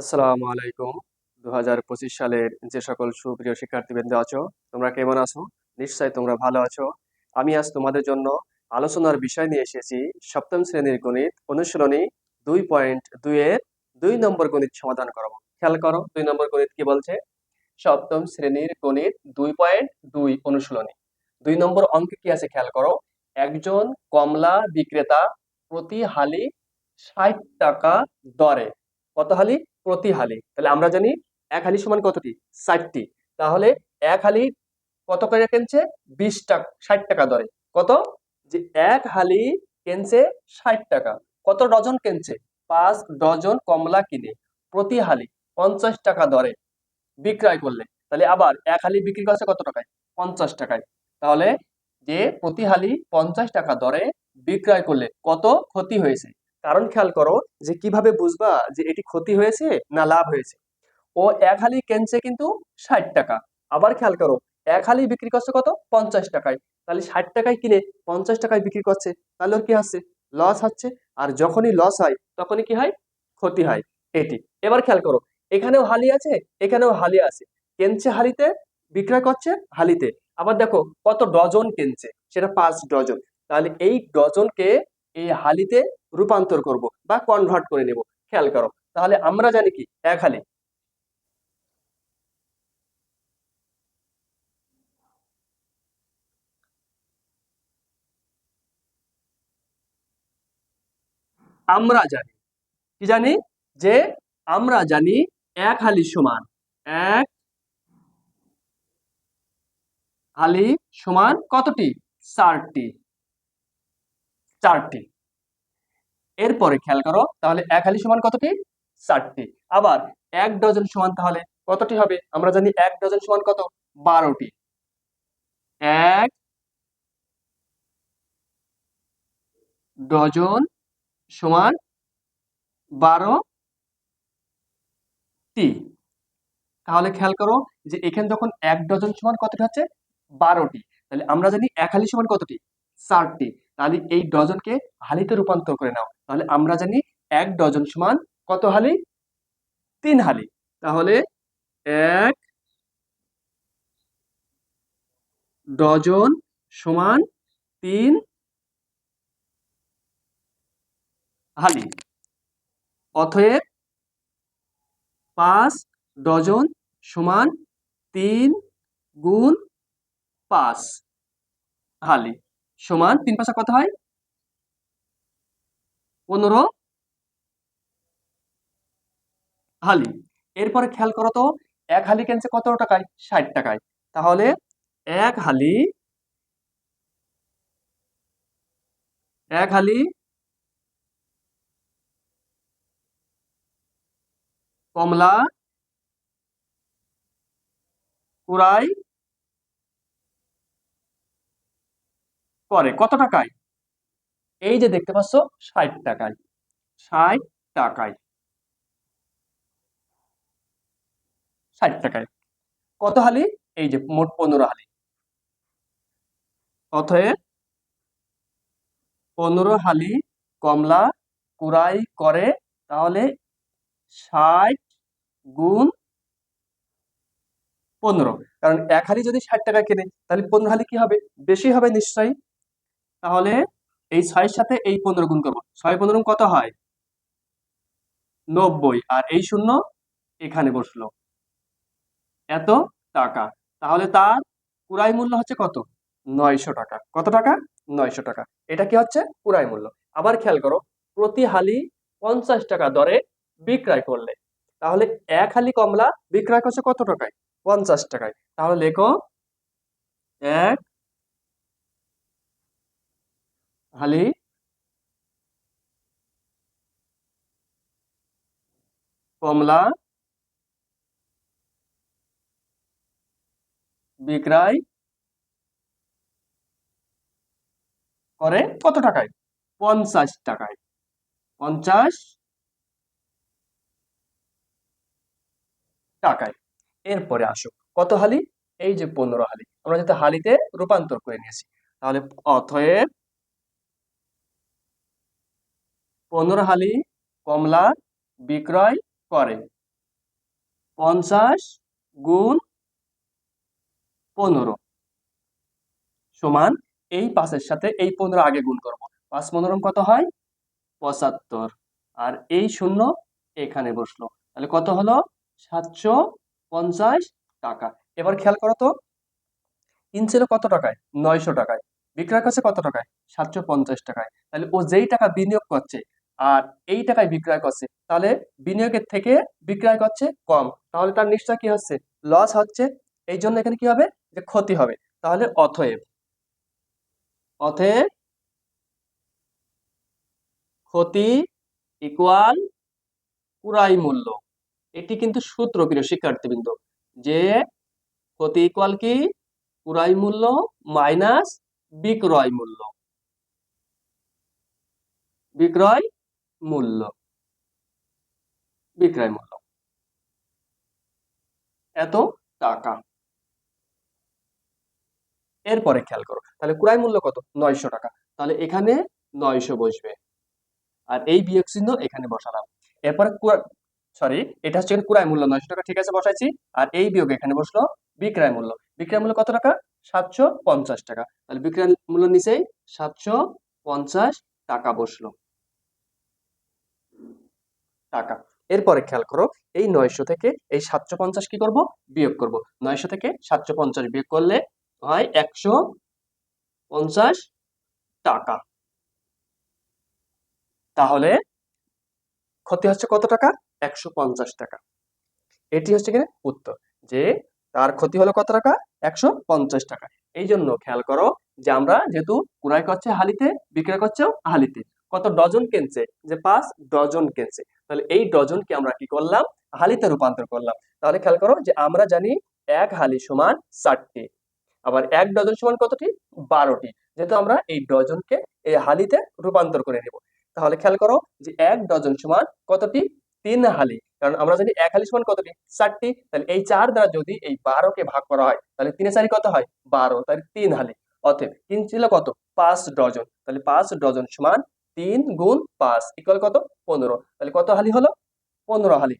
আসসালামু আলাইকুম। দু হাজার পঁচিশ সালের যে সকল সুপ্রিয় শিক্ষার্থীবৃন্দ আছো, তোমরা কেমন আছো? নিশ্চয়ই তোমরা ভালো আছো। আমি আজ তোমাদের জন্য আলোচনার বিষয় নিয়ে এসেছি সপ্তম শ্রেণির গণিত অনুশীলনী দুই পয়েন্ট দুইয়ের দুই নম্বর গণিত সমাধান করব। খেয়াল করো, দুই নম্বর গণিত কি বলছে? সপ্তম শ্রেণির গণিত দুই পয়েন্ট দুই অনুশীলনী। দুই নম্বর অঙ্কে কি আছে খেয়াল করো? একজন কমলা বিক্রেতা প্রতি হালি ষাট টাকা দরে। কত হালি? প্রতি হালি। তাহলে আমরা জানি এক হালি সমান কতটি? ষাটটি। তাহলে এক হালি কত করে কিনছে? বিশ টাকা ষাট টাকা দরে কত? যে এক হালি কিনছে ষাট টাকা। কত ডজন কিনছে? পাঁচ ডজন কমলা কিনে প্রতি হালি পঞ্চাশ টাকা দরে বিক্রয় করলে। তাহলে আবার এক হালি বিক্রি করছে কত টাকায়? পঞ্চাশ টাকায়। তাহলে যে প্রতি হালি পঞ্চাশ টাকা দরে বিক্রয় করলে কত ক্ষতি হয়েছে? কারণ খেয়াল করো যে কীভাবে বুঝবা যে এটি ক্ষতি হয়েছে না লাভ হয়েছে। ও এক হালি কেনছে কিন্তু ষাট টাকা। আবার খেয়াল করো, এক হালি বিক্রি করছে কত? পঞ্চাশ টাকায়। তাহলে ষাট টাকায় কিনে পঞ্চাশ টাকায় বিক্রি করছে, তাহলে ওর কি হচ্ছে? লস হচ্ছে। আর যখনই লস হয়, তখনই কি হয়? ক্ষতি হয় এটি। এবার খেয়াল করো, এখানেও হালি আছে, এখানেও হালি আছে। কেনছে হালিতে? বিক্রয় করছে হালিতে। আবার দেখো, কত ডজন কেনছে? সেটা পাঁচ ডজন। তাহলে এই ডজনকে এই হালিতে রূপান্তর করব বা কনভার্ট করে নেব। খেয়াল করো, তাহলে আমরা জানি কি? এক হালি। আমরা জানি, কি জানি? যে আমরা জানি এক হালি সমান, এক হালি সমান কতটি? চারটি। চারটি। এরপরে খেয়াল করো, তাহলে এক হালি সমান কতটি? চারটি। আবার এক ডজন সমান তাহলে কতটি হবে? আমরা জানি এক ডজন সমান কত? বারোটি। এক ডজন সমান বারো টি তাহলে খেয়াল করো যে এখানে যখন এক ডজন সমান কতটি হচ্ছে? বারোটি। তাহলে আমরা জানি এক হালি সমান কতটি? চারটি। তাহলে এই ডজনকে হালিতে রূপান্তর করে নাও। তাহলে আমরা জানি এক ডজন সমান কত হালি? তিন হালি। তাহলে এক ডজন সমান তিন হালি। অতএব পাঁচ ডজন সমান তিন গুণ পাঁচ হালি। সমান তিন পাঁচা কত হয়? পনেরো। হালি, এরপরে খেয়াল করো তো, এক হালি কেনছে কত টাকায়? ষাট টাকায়। তাহলে এক হালি এক হালি কমলা কুড়াই করে কত টাকায়? এই যে দেখতে পাচ্ছ, ষাট টাকায়। ষাট টাকায়। ষাট টাকায়। কত হালি? এই যে মোট পনেরো হালি। অতএব পনেরো হালি কমলা কুড়াই করে, তাহলে ষাট গুণ পনেরো। কারণ এক হালি যদি ষাট টাকা কেনে, তাহলে পনেরো হালি কি হবে? বেশি হবে নিশ্চয়ই। তাহলে এই ছয়ের সাথে এই পনেরো গুণ করব। ছয় পনেরো কত হয়? নব্বই। আর এই শূন্য এখানে বসল। এত টাকা। তাহলে তার পুরাই মূল্য হচ্ছে কত? নয়শো টাকা। কত টাকা? নয়শো টাকা। এটা কি হচ্ছে? পুরাই মূল্য। আবার খেয়াল করো, প্রতি হালি পঞ্চাশ টাকা দরে বিক্রয় করলে। তাহলে এক হালি কমলা বিক্রয় করছে কত টাকায়? পঞ্চাশ টাকায়। তাহলে লেখো, এক হালি কমলা বিক্রয় করে কত টাকায়? পঞ্চাশ টাকায়। পঞ্চাশ টাকায়। এরপরে আসো কত হালি? এই যে পনেরো হালি। আমরা যাতে হালিতে রূপান্তর করে নিয়েছি। তাহলে অথয়েব পনেরো হালি কমলা বিক্রয় করে। পঞ্চাশ গুণ পনেরো সমান এই পাঁচের সাথে এই পনেরো আগে গুণ করব। পাঁচ পনেরো কত হয়? পঁচাত্তর। আর এই শূন্য এখানে বসল। তাহলে কত হলো? সাতশো পঞ্চাশ টাকা। এবার খেয়াল করো তো কিনছিল কত টাকায়? নয়শো টাকায়। বিক্রয় করছে কত টাকায়? সাতশো পঞ্চাশ টাকায়। তাহলে ও যেই টাকা বিনিয়োগ করছে আর এই টাকায় বিক্রয় করছে, তাহলে বিনিয়োগের থেকে বিক্রয় করছে কম। তাহলে তার নিশ্চয় কি হচ্ছে? লস হচ্ছে। এই জন্য এখানে কি হবে? যে ক্ষতি হবে। তাহলে অথয়েব অতএব ক্ষতি ইকুয়াল পুরাই মূল্য। এটি কিন্তু সূত্র প্রিয় শিক্ষার্থীবৃন্দ, যে ক্ষতি ইকুয়াল কি? পুরাই মূল্য মাইনাস বিক্রয় মূল্য। বিক্রয় মূল্য, বিক্রয় মূল্য। এত টাকা। এরপরে খেয়াল করো, তাহলে ক্রয় মূল্য কত? নয়শো টাকা। তাহলে এখানে নয়শো বসবে। আর এই বিয়োগ চিহ্ন এখানে বসালাম। এরপরে সরি এটা হচ্ছে ক্রয় মূল্য, নয়শো টাকা, ঠিক আছে, বসাইছি। আর এই বিয়োগ এখানে বসল বিক্রয় মূল্য। বিক্রয় মূল্য কত টাকা? সাতশো পঞ্চাশ টাকা। তাহলে বিক্রয় মূল্য নিচেই সাতশো পঞ্চাশ টাকা বসল। টাকা। এরপরে খেয়াল করো, এই নয়শো থেকে এই সাতশো পঞ্চাশ কি করব? বিয়োগ করব। নয়শো থেকে সাতশো পঞ্চাশ বিয়োগ করলে হয় একশো পঞ্চাশ টাকা। তাহলে ক্ষতি হচ্ছে কত টাকা? একশো পঞ্চাশ টাকা। এটি হচ্ছে কিনা উত্তর। যে তার ক্ষতি হলো কত টাকা? একশো পঞ্চাশ টাকা। এই জন্য খেয়াল করো যে আমরা যেহেতু ক্রয় করছে হালিতে, বিক্রয় করছেও হালিতে। কত ডজন কেনছে? যে পাঁচ ডজন কিনছে। তাহলে এই ডজনকে আমরা কি করলাম? হালিতে রূপান্তর করলাম। তাহলে খেয়াল করো যে আমরা জানি এক হালি সমান ষাটটি। আবার এক ডজন সমান কতটি? বারোটি। যেহেতু আমরা এই ডজনকে এই হালিতে রূপান্তর করে নেব। তাহলে খেয়াল করো যে এক ডজন সমান কতটি? তিন হালি। কারণ আমরা জানি এক হালি সমান কতটি? চারটি তাহলে এই চার দ্বারা যদি এই বারোকে ভাগ করা হয়, তাহলে তিনে চারি কত হয়? বারো। তাহলে তিন হালি। অতএব তিন ছিল কত? পাঁচ ডজন। তাহলে পাঁচ ডজন সমান তিন গুণ পাঁচ ইকুয়াল কত? পনেরো। তাহলে কত হালি হলো? পনেরো হালি।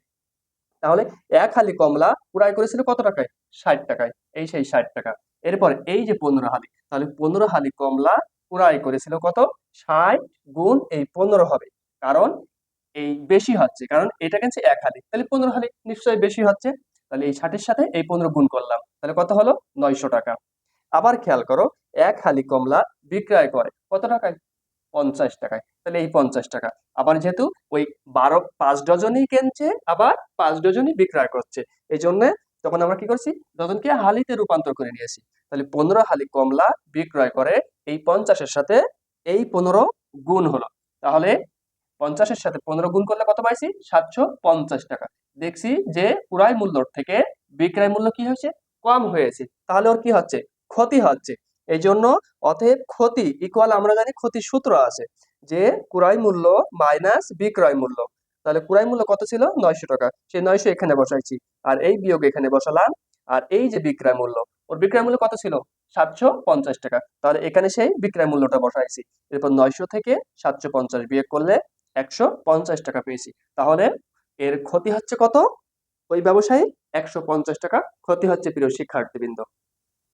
তাহলে এক হালি কমলা পুরাই করেছিল কত টাকায়? ষাট টাকায়। এই সেই ষাট টাকা। এরপর এই যে পনেরো হালি, তাহলে পনেরো হালি কমলা পুরাই করেছিল কত? ষাট গুণ এই পনেরো হবে। কারণ এই বেশি হচ্ছে। কারণ এটা কেনছে এক হালি। তাহলে পনেরো হালি নিশ্চয়ই বেশি হচ্ছে। তাহলে এই ষাটের সাথে এই পনেরো গুণ করলাম। তাহলে কত হলো? নয়শো টাকা। আবার খেয়াল করো, এক হালি কমলা বিক্রয় করে কত টাকায়? পঞ্চাশ টাকায়। তাহলে এই পঞ্চাশ টাকা। আবার যেহেতু ওই বারো, পাঁচ ডজনই কিনছে, আবার পাঁচ ডজনই বিক্রয় করছে। এই জন্য তখন আমরা কি করছি? ডজনকে হালিতে রূপান্তর করে নিয়েছি তাহলে পনেরো হালি কমলা বিক্রয় করে এই পঞ্চাশের সাথে এই পনেরো গুণ হলো। তাহলে পঞ্চাশের সাথে পনেরো গুণ করলে কত পাইছি? সাতশো পঞ্চাশ টাকা। দেখছি যে পুরাই মূল্যর থেকে বিক্রয় মূল্য কি হয়েছে? কম হয়েছে। তাহলে ওর কি হচ্ছে? ক্ষতি হচ্ছে। এই জন্য অতএব ক্ষতি ইকুয়াল আমরা জানি ক্ষতি সূত্র আছে, যে ক্রয় মূল্য মাইনাস বিক্রয় মূল্য। তাহলে ক্রয় মূল্য কত ছিল? নয়শো টাকা। সেই নয়শো এখানে বসাইছি। আর এই বিয়োগ এখানে বসালাম। আর এই যে বিক্রয় মূল্য, ওর বিক্রয় মূল্য কত ছিল? সাতশো পঞ্চাশ টাকা। তাহলে এখানে সেই বিক্রয় মূল্যটা বসাইছি। এরপর নয়শো থেকে সাতশো পঞ্চাশ বিয়োগ করলে একশো পঞ্চাশ টাকা পেয়েছি। তাহলে এর ক্ষতি হচ্ছে কত? ওই ব্যবসায়ী একশো পঞ্চাশ টাকা। ক্ষতি হচ্ছে প্রিয় শিক্ষার্থীবৃন্দ।